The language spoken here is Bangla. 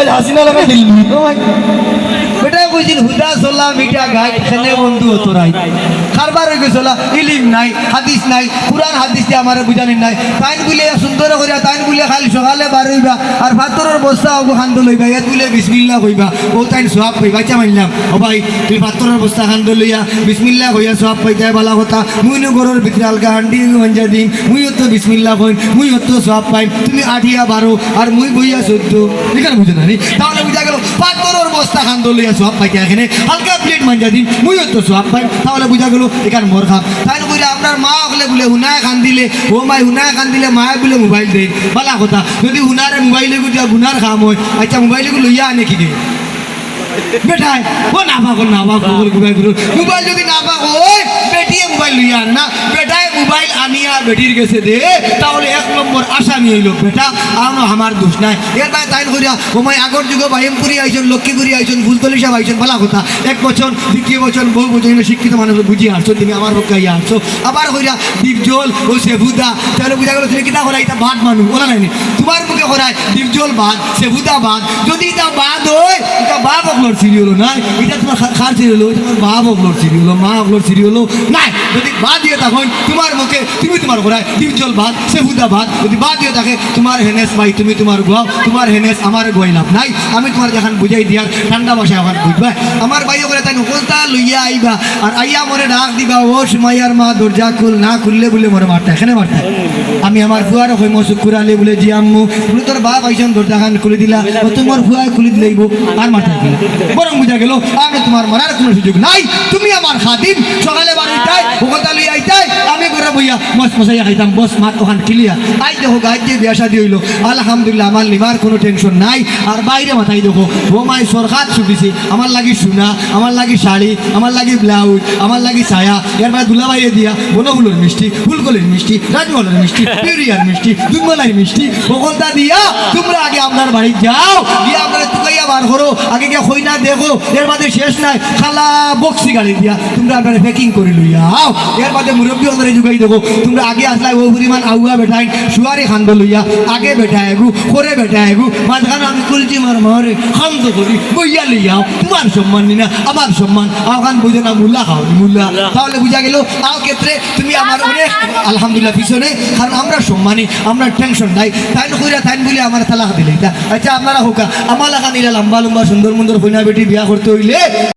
हसीना लगा दिल्ली মিঠা গাই খেলে বন্ধু হতো রাই কারবার হয়ে গেছিল, ইলিম নাই, হাদিস নাই, কোরআন, হাদিস দিয়ে আমার বুঝানি নাই। তাইন বুলে সুন্দর করিয়া তাইন বুলে খালি সকালে বার হইবা, আর ভাতরের বস্তা হব খান্দ লইবা ইয়াত বুলে বিসমিল্লা কইবা। ও তাইন সোয়াব কইবা চা মানলাম ও ভাই, তুই ভাতরের বস্তা খান্দ লইয়া বিসমিল্লা কইয়া সোয়াব পাইতে বালা কথা। মুই নো ঘরের ভিতরে আলগা হান্ডি মঞ্জা দিম মুই তো বিসমিল্লা কইন, মুই তো সোয়াব পাইম তুমি আঠিয়া বারো, আর মুই বইয়া চোদ্দ। এখানে বুঝে না? তাহলে বুঝা গেল পাথরের বস্তা খান্দ লইয়া সোয়াব পাইতে এখানে হালকা প্লেট মাঞ্জা দিন মুই তো সব পাইম তাহলে বুঝা গেল এখানে মোর খাম তাহলে বুঝলে আপনার মা হলে বলে হুনায় খান দিলে ও মাই হুনায় খান দিলে মায়ে বলে মোবাইল দেয় বালা কথা, যদি হুনারে মোবাইলে গুটিয়া গুনার খাম হয় আচ্ছা মোবাইলে লইয়া আনে কি দিয়ে বেটাই, ও না পাগল না পাগল মোবাইল যদি না পাগল বেটিয়ে মোবাইল লইয়া আন না। মোবাইল আনিয়া বেটির গেছে দে, তাহলে এক নম্বর আসামি হইল বেটা। আনো, আমার দোষ নাই। এর ভাই তাই করিয়া ওমাই আগর যুগে বাহিমপুরি আইছেন, লক্ষ্মীপুরি আইছেন ফুলতলি সাহেব আইছেন ভালো কথা। এক বছর দ্বিতীয় বছর বহু বছর শিক্ষিত মানুষ বুঝিয়ে আসছো, তুমি আমার পক্ষে ইয়া আসছো। আবার কইরা, দীপজল ও সেভুদা, তাহলে বুঝা গেল তুমি করাই এটা ভাত মানুষ, বলা নাই তোমার মুখে করায়, দীপজল ভাত সেভুদা ভাত যদি এটা বাদ হয় এটা বাপ অগলোর সিরিয়াল নাই। এটা তোমার খার সিরিয়াল এটা তোমার বাপ অগলোর সিরিয়াল মা অগলোর সিরিয়াল নাই। যদি বাদ দিয়ে তখন তোমার মুখে, তুমি তোমার করায় দীপজল ভাত সেভুদা ভাত। যদি বাদ দিয়ে থাকে, তোমার হেনেস ভাই, তুমি তোমার গোয়াও তোমার হেনেস, আমার গোয়াইলাম নাই। আমি তোমার যখন বুঝাই দিয়ার, ঠান্ডা ভাষায় এখন বুঝবা। আমার ভাইও করে তাই নকলতা লইয়া আইবা? আর আইয়া মরে ডাক দিবা, ও সুমাইয়ার মা, দরজা খুল, না খুললে বলে মরে মারতা, এখানে মারতা। আমি আমার ফুয়ার হই মসুক কুরালে বলে জি আম্মু বলে তোর বাপ আইসন দরজা খান খুলে দিলা, ও তোমার ফুয়ায় খুলে দিলেইব আর মারতা বরং বুঝা গেল, আমি তোমার মারার কোনো সুযোগ নাই, তুমি আমার খাদিম, সকালে বাড়িটাই লইয়া আইতাই। বইয়া মস মশাইয়া খাইতাম। বস মাত ওখান কিলিয়া। আই দেখো গাছ দিয়ে বিয়া শাদি হইল। আলহামদুলিল্লাহ, আমার লিমার কোনো টেনশন নাই। আর বাইরে মাথায় দেখো মাই সরকার ছুটিছে। আমার লাগি সোনা, আমার লাগি শাড়ি, আমার লাগি ব্লাউজ, আমার লাগি ছায়া। এর বাইরে দুলাবাইয়ে দিয়া, বনফুলের মিষ্টি, ফুলকলির মিষ্টি, রাজমহলের মিষ্টি পিউরিয়ার মিষ্টি দুধমলাই মিষ্টি ওখানটা দিয়া, তোমরা আগে আপনার বাড়ি যাও। গিয়ে আপনার তুকাইয়া বার করো। আগে গিয়া গিয়ে হইনা দেখো। এর বাদে শেষ নাই। খালা বক্সি গাড়ি দিয়া তোমরা আপনার প্যাকিং করে লইয়া আও। এর বাদে মুরব্বী ওদের যুগাই দেখো তোমরা আগে আসলাই ও পরিমাণ আউয়া বেঠাই সুয়ারি খান্দ লইয়া আগে বেঠা এগু করে বেঠা এগু মাঝখানে আমি কুলচি মার মারে খান্দ করি বইয়া লইয়াও তোমার সম্মান নিনা আমার সম্মান আওখান বুঝে না মুল্লা খাও মুল্লা তাহলে বুঝা গেল আও ক্ষেত্রে তুমি আমার অনেক আলহামদুলিল্লাহ পিছনে কারণ আমরা সম্মানী আমরা টেনশন নাই তাই কইরা তাই বলে আমার তালাক দিলে আচ্ছা আপনারা হোকা আমার লাগা নিলে লম্বা লম্বা সুন্দর সুন্দর কইনা বেটি বিয়া করতে হইলে